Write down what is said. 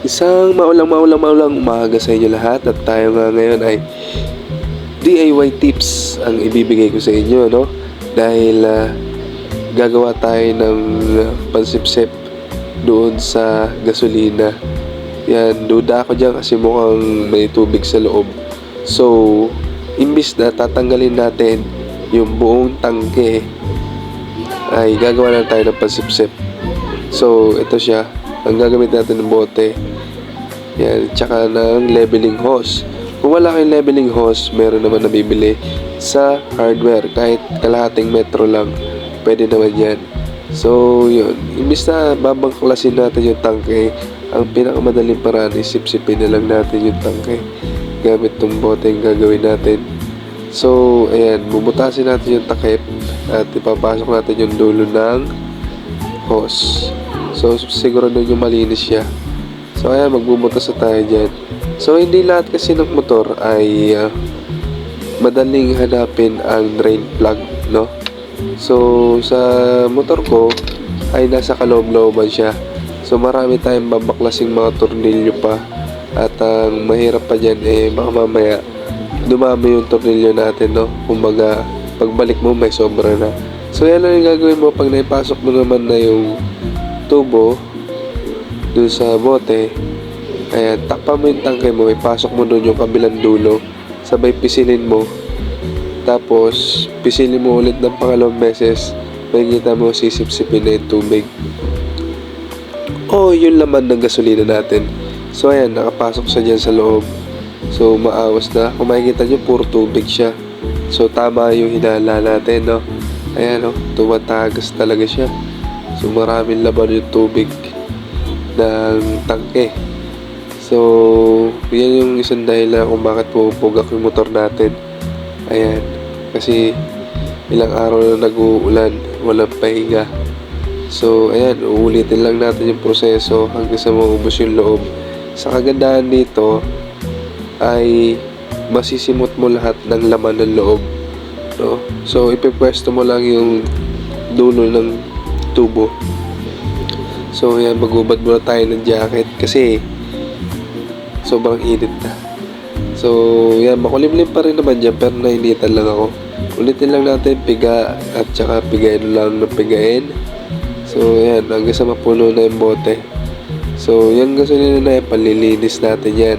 Isang maulang maulang maulang umaga sa inyo lahat. At tayo nga ngayon ay DIY tips ang ibibigay ko sa inyo no? Dahil ah, gagawa tayo ng ah, pansipsip doon sa gasolina. Yan duda ako dyan kasi mukhang may tubig sa loob. So imbis na tatanggalin natin yung buong tangke ay gagawa na tayo ng pansipsip. So ito siya ang gagamit natin ng bote yan, tsaka ng leveling hose. Kung wala kayong leveling hose, meron naman nabibili sa hardware. Kahit kalahating metro lang, pwede naman yan. So, yun. Imbis na babangklasin natin yung tangke, ang pinakamadaling paraan is sipsipin na lang natin yung tangke. Gamit tong bote yung gagawin natin. So, ayan, bubutasin natin yung takip at ipapasok natin yung dulo ng hose. So, siguro doon yung malinis siya. So ayan, magbubutas na tayo dyan. So hindi lahat kasi ng motor ay ah, madaling hanapin ang drain plug, no? So sa motor ko ay nasa kaloob-looban siya. So marami tayong babaklasing mga tornilyo pa. At ang mahirap pa dyan eh baka mamaya dumami yung tornilyo natin, no? Kumbaga pagbalik mo may sobra na. So yan lang yung gagawin mo pag naipasok mo naman na yung tubo dun sa bote, ayan, takpan mo yung tangke mo, ipasok mo dun yung kabilang dulo, sabay pisilin mo, tapos pisilin mo ulit ng pangalawang beses, makikita mo sisip-sipin na yung tubig. O, yung laman ng gasolina natin. So, ayan, nakapasok siya dyan sa loob. So, maawas na. Kung makikita nyo, puro tubig siya. So, tama yung hinala natin, no? Ayan, no? Tumatagas talaga siya. So, maraming laban yung tubig ng tangke. So, yan yung isang dahilan kung bakit pupugak yung motor natin. Ayan. Kasi ilang araw na nag-uulan, walang pahinga. So, ayan, uulitin lang natin yung proseso hanggang sa maubos yung loob. Sa kagandahan dito ay masisimot mo lahat ng laman ng loob. No? So, ipipwesto mo lang yung dulo ng tubo. So, yan, magubad muna tayo ng jacket kasi sobrang init na. So, yan, makulimlim pa rin naman dyan pero nainitan lang ako. Ulitin lang natin piga at saka pigain lang ng pigain. So, yan, hanggang sa mapuno na yung bote. So, yung gasolina na yan, palilinis natin yan.